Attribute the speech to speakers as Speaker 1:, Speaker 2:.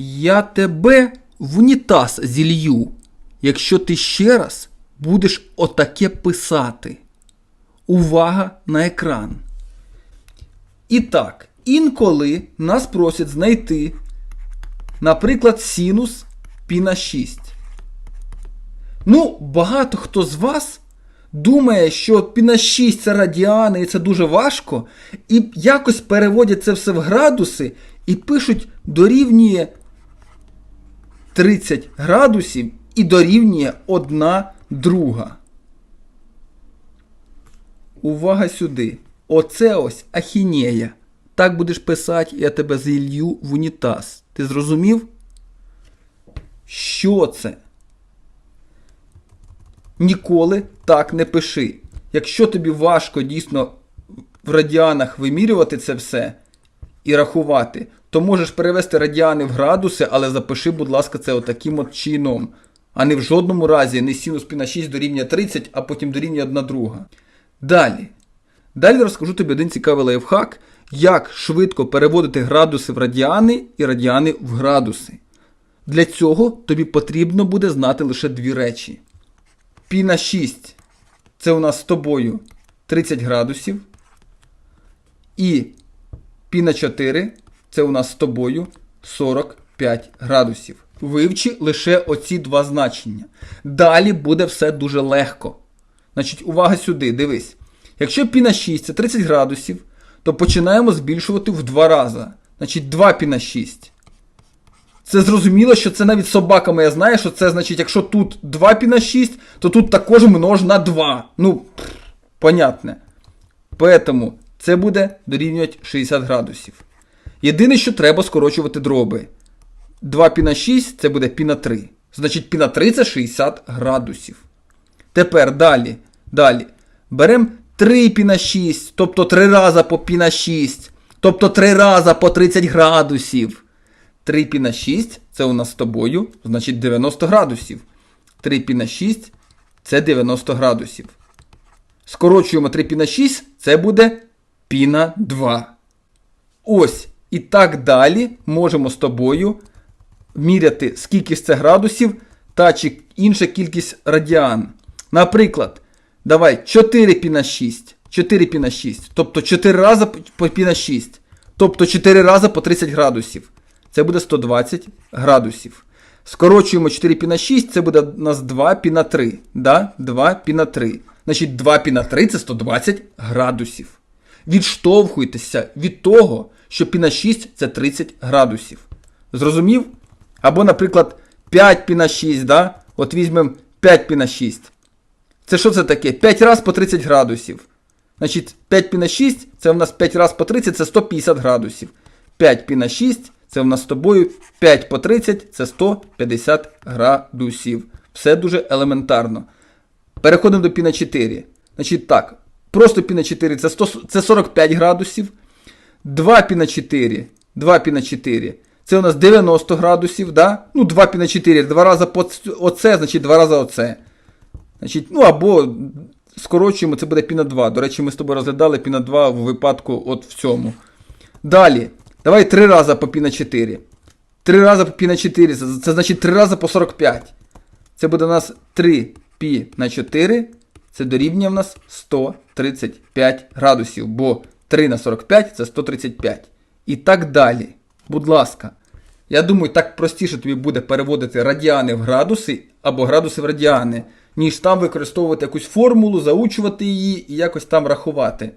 Speaker 1: Я тебе в унітаз зілью, якщо ти ще раз будеш отаке писати. Увага на екран. І так, інколи нас просять знайти, наприклад, синус пі на 6. Ну, багато хто з вас думає, що пі на 6 це радіани і це дуже важко, і якось переводять це все в градуси і пишуть дорівнює 30 градусів і дорівнює одна друга. Увага сюди. Оце ось ахінея. Так будеш писати, я тебе зілью в унітаз. Ти зрозумів? Що це? Ніколи так не пиши. Якщо тобі важко дійсно в радіанах вимірювати це все і рахувати, то можеш перевести радіани в градуси, але запиши, будь ласка, це отаким от чином. А не в жодному разі не синус пі на 6 дорівнює 30, а потім дорівнює 1 друга. Далі. Далі розкажу тобі один цікавий лайфхак, як швидко переводити градуси в радіани і радіани в градуси. Для цього тобі потрібно буде знати лише дві речі. Пі на 6 це у нас з тобою 30 градусів. І пі на 4 це у нас з тобою 45 градусів. Вивчи лише оці два значення. Далі буде все дуже легко. Значить, увага сюди, дивись. Якщо пі на 6 це 30 градусів, то починаємо збільшувати в два рази. Значить, 2 пі на 6. Це зрозуміло, що це навіть собака моя знає, що це значить, якщо тут 2 пі на 6, то тут також множ на 2. Ну, понятне. Поэтому це буде дорівнювати 60 градусів. Єдине, що треба скорочувати дроби. 2 пі на 6 це буде пі на 3. Значить, пі на 3 це 60 градусів. Тепер далі. Далі. Беремо 3 пі на 6, тобто 3 рази по пі на 6, тобто 3 рази по 30 градусів. 3 пі на 6 це у нас з тобою, значить 90 градусів. 3 пі на 6 це 90 градусів. Скорочуємо 3 пі на 6, це буде пі на 2. Ось. І так далі можемо з тобою міряти, скільки це градусів та чи інша кількість радіан. Наприклад, давай 4 пі на 6. 4 пі на 6. Тобто 4 рази по пі на 6. Тобто 4 рази по 30 градусів. Це буде 120 градусів. Скорочуємо 4 пі на 6, це буде у нас 2 пі на 3. Да? 2 пі на 3. Значить, 2 пі на 3 це 120 градусів. Відштовхуйтеся від того, що пі на 6 це 30 градусів. Зрозумів? Або, наприклад, 5 пі на 6, да? От візьмемо 5 пі на 6. Це що це таке? 5 разів по 30 градусів. Значить, 5 пі на 6 це в нас 5 разів по 30 це 150 градусів. 5 пі на 6 це в нас з тобою 5 по 30 це 150 градусів. Все дуже елементарно. Переходимо до пі на 4. Значить так, просто пі на 4 це, 100, це 45 градусів. 2 пі на 4. 2 пі на 4. Це у нас 90 градусів. да? Ну, 2 пі на 4. Два рази по оце, значить 2 рази оце. Значить, ну або скорочуємо, це буде пі на 2. До речі, ми з тобою розглядали пі на 2 в випадку от в цьому. Далі. Давай 3 рази по пі на 4. 3 рази по пі на 4. Це, це значить 3 рази по 45. Це буде у нас 3 пі на 4. Це дорівнює в нас 135 градусів. Бо 3 на 45 це 135. І так далі. Будь ласка. Я думаю, так простіше тобі буде переводити радіани в градуси або градуси в радіани, ніж там використовувати якусь формулу, заучувати її і якось там рахувати.